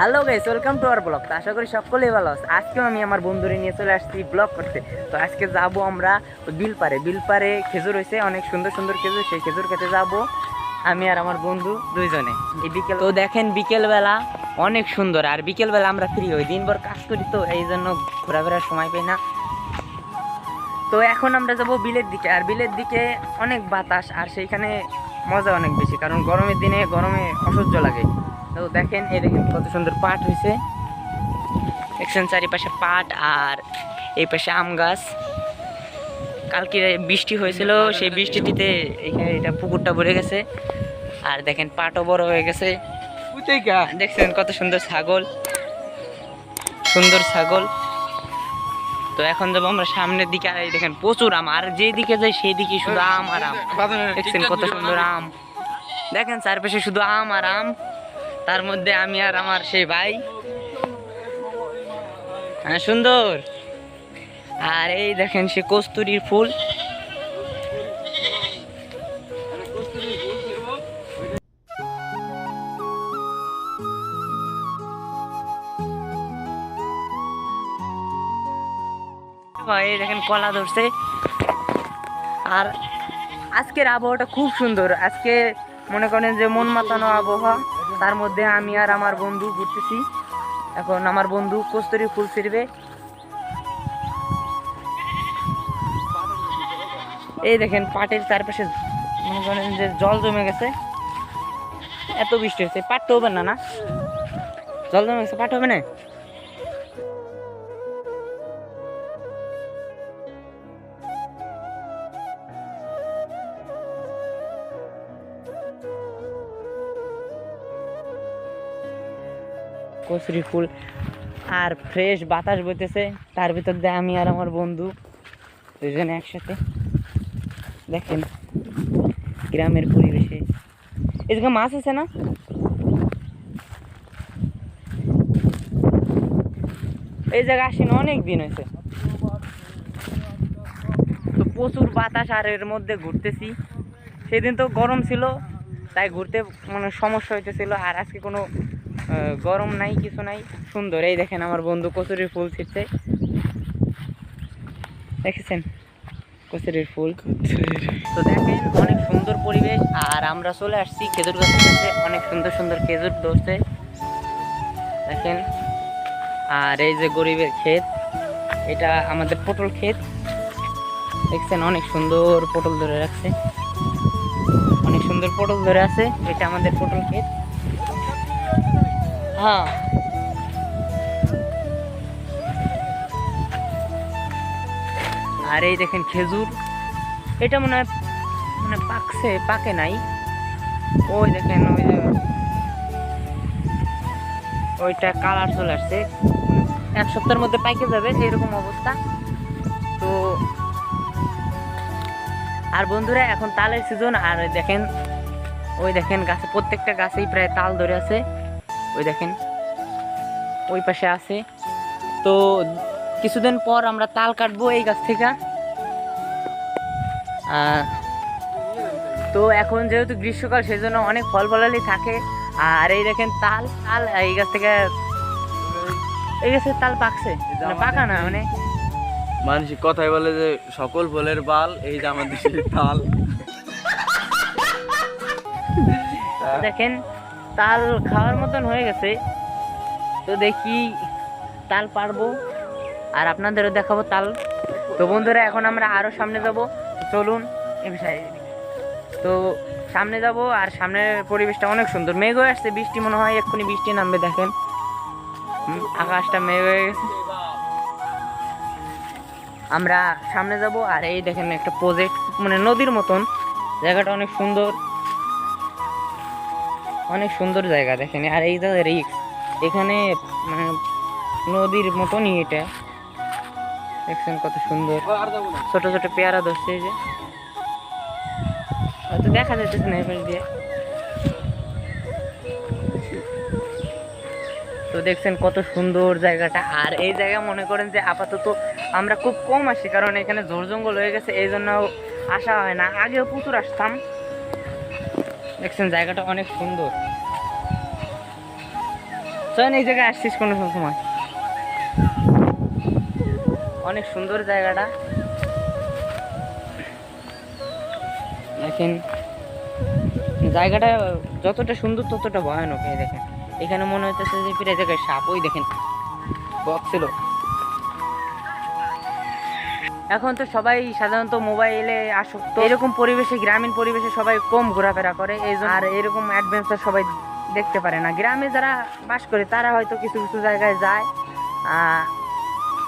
Hello guys welcome to our blog তো আশা করি সকলেই ভালো আছে। আজকেও আমি আমার বন্ধুরে নিয়ে চলে আসছি ব্লগ করতে। তো আজকে যাব আমরা বিল পারে বিল পারে খেজুর হয়েছে, অনেক সুন্দর সুন্দর খেজুর। সেই খেজুর খেতে যাব আমি আর আমার বন্ধু দুইজনে। এই বিকেল তো দেখেন বিকেলবেলা অনেক সুন্দর। আর বিকেলবেলা আমরা ফ্রি হই। দিনভর কাজ করি তো, এই জন্য ঘোরাফেরার সময় পাই না। তো এখন আমরা যাব বিলের দিকে। আর বিলের দিকে অনেক বাতাস, আর সেইখানে মজা অনেক বেশি। কারণ গরমের দিনে গরমে অসহ্য লাগে। তো দেখেন এই দেখেন কত সুন্দর পাট হয়েছে দেখছেন চারিপাশে পাট আর এই পাশে আম গাছ। কালকে বৃষ্টি হয়েছিল সেই বৃষ্টিটিতে এখানে এটা পুকুরটা ভরে গেছে। আর দেখেন পাটও বড় হয়ে গেছে। দেখছেন কত সুন্দর ছাগল। সুন্দর ছাগল। তো এখন যাব আমরা সামনের দিকে আর এই দেখেন প্রচুর আম। আর যেদিকে যাই সেই দিকে শুধু আম আর আম। দেখছেন কত সুন্দর আম। দেখেন চারপাশে শুধু আম আর আম। তার মধ্যে আমি আর আমার সেই ভাই। হ্যাঁ সুন্দর। আর এই দেখেন সে কস্তুরীর ফুল। এই দেখেন কলা ধরছে। আর আজকের আবহাওয়াটা খুব সুন্দর। আজকে মনে করেন যে মন মাতানো আবহাওয়া। তার মধ্যে আমি আর আমার বন্ধু ঘুরতেছি। এখন আমার বন্ধু কস্তুরি ফুল ফিরবে এই দেখেন, পাটের চারপাশে মনে করেন যে জল জমে গেছে। এত বৃষ্টি হয়েছে, পাট তো হবে না না? জল জমে গেছে, পাট হবে না? কচুরি ফুল আর ফ্রেশ বাতাস বইতেছে। তার ভিতর দিয়ে আমি আর আমার বন্ধু দুজনে একসাথে। দেখেন গ্রামের পরিবেশে। জায়গায় মাছ আছে না? এই জায়গা আসেন, অনেক দিন হয়েছে। তো প্রচুর বাতাস আর এর মধ্যে ঘুরতেছি। সেদিন তো গরম ছিল, তাই ঘুরতে মানে সমস্যা হইতেছিল। আর আজকে কোনো গরম নাই, কিছু নাই, সুন্দর। এই দেখেন আমার বন্ধু কচুরির ফুল ছিটছে। দেখেছেন? কচুরির ফুল। তো দেখেন, অনেক সুন্দর পরিবেশ। আর আমরা চলে আসছি খেজুর গাছের কাছে। অনেক সুন্দর সুন্দর খেজুর ধরছে। দেখেন? আর এই যে গরিবের ক্ষেত, এটা আমাদের পটল ক্ষেত। দেখছেন? অনেক সুন্দর পটল ধরে রাখছে। অনেক সুন্দর পটল ধরে আছে। এটা আমাদের পটল ক্ষেত। হ্যাঁ। আর এই দেখেন খেজুর। এটা মনে হয় মানে পাকছে, পাকে নাই। ওই দেখেন, ওই যে ওইটা কালার চলে আসছে। এক সপ্তাহের মধ্যে পাইকে যাবে এরকম অবস্থা। তো আর বন্ধুরা, এখন তালের সিজন আর দেখেন ওই দেখেন গাছে প্রত্যেকটা গাছেই প্রায় তাল ধরে আছে। ওই দেখেন ওই পাশে আছে। তো কিছুদিন পর আমরা তাল কাটবো এই গাছ থেকে। তো এখন যেহেতু গ্রীষ্মকাল সেই জন্য অনেক ফল ফলালি থাকে। আর এই দেখেন তাল তাল এই গাছ থেকে এই গাছের তাল পাকছে। মানে পাকা না মানে? মানুষ কথাই বলে যে সকল ফলের বাল এই যে আমাদের তাল। দেখেন তাল খাওয়ার মতন হয়ে গেছে। তো দেখি তাল পারব আর আপনাদেরও দেখাবো তাল। তো বন্ধুরা, এখন আমরা আরও সামনে যাব। চলুন এ বিষয়ে। তো সামনে যাব আর সামনের পরিবেশটা অনেক সুন্দর। মেঘ হয়ে আসছে, বৃষ্টি মনে হয় এক্ষুনি বৃষ্টি নামবে, দেখেন। আকাশটা মেঘ হয়ে গেছে। আমরা সামনে যাব আর এই দেখেন একটা প্রজেক্ট মানে নদীর মতন। জায়গাটা অনেক সুন্দর। অনেক সুন্দর জায়গা, দেখেন। আর এই যে রিক্স, এখানে মানে নদীর মতনই এটা। দেখছেন কত সুন্দর। ছোট ছোট পেয়ারা ধরছে যে। হয়তো দেখা যাইতেছে না এবার দিয়ে। তো দেখছেন কত সুন্দর জায়গাটা। আর এই জায়গা মনে করেন যে আপাতত আমরা খুব কম আসি, কারণ এখানে ঝোড় জঙ্গল হয়ে গেছে, এই জন্য আসা হয় না। আগেও প্রচুর আসতাম। দেখছেন, জায়গাটা অনেক সুন্দর। চল এই জায়গায় আসছিস কোনো সময়। অনেক সুন্দর জায়গাটা। দেখেন, জায়গাটা যতটা সুন্দর, ততটা ভয়ানক, এই দেখেন। এখানে মনে হচ্ছে যে, ফিরে জায়গায় সাপ ওই দেখেন বক্স ছিল এখন তো সবাই সাধারণত মোবাইলে আসক্ত। এরকম পরিবেশে, গ্রামীণ পরিবেশে সবাই কম ঘোরাফেরা করে, এই আর এরকম অ্যাডভেঞ্চার সবাই দেখতে পারে না। গ্রামে যারা বাস করে, তারা হয়তো কিছু কিছু জায়গায় যায়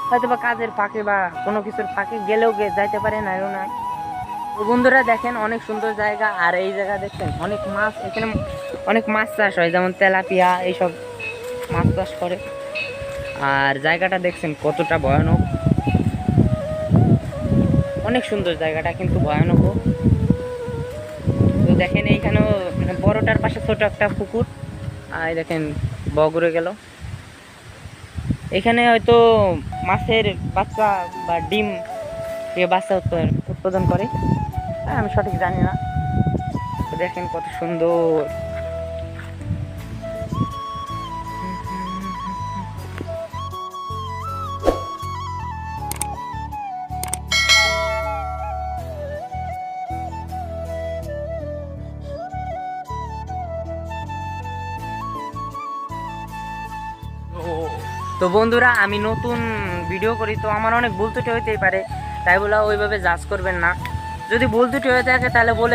হয়তো বা কাজের ফাঁকে বা কোনো কিছুর ফাঁকে গেলেও যাইতে পারে না, এও না তো বন্ধুরা দেখেন, অনেক সুন্দর জায়গা, আর এই জায়গা দেখছেন অনেক মাছ, এখানে অনেক মাছ চাষ হয়, যেমন তেলাপিয়া, এইসব মাছ চাষ করে। আর জায়গাটা দেখছেন কতটা ভয়ানক। অনেক সুন্দর জায়গাটা কিন্তু ভয়ানক। তো দেখেন এইখানেও বড়টার পাশে ছোট একটা পুকুর। আর দেখেন বগরে গেল। এখানে হয়তো মাছের বাচ্চা বা ডিম থেকে বাচ্চা উৎপাদন উৎপাদন করে। হ্যাঁ, আমি সঠিক জানি না। দেখেন কত সুন্দর। তো বন্ধুরা, আমি নতুন ভিডিও করি, তো আমার অনেক ভুল ত্রুটি হইতেই পারে। তাই বলে ওইভাবে জাজ করবেন না। যদি ভুল ত্রুটি হয়ে থাকে, তাহলে বলে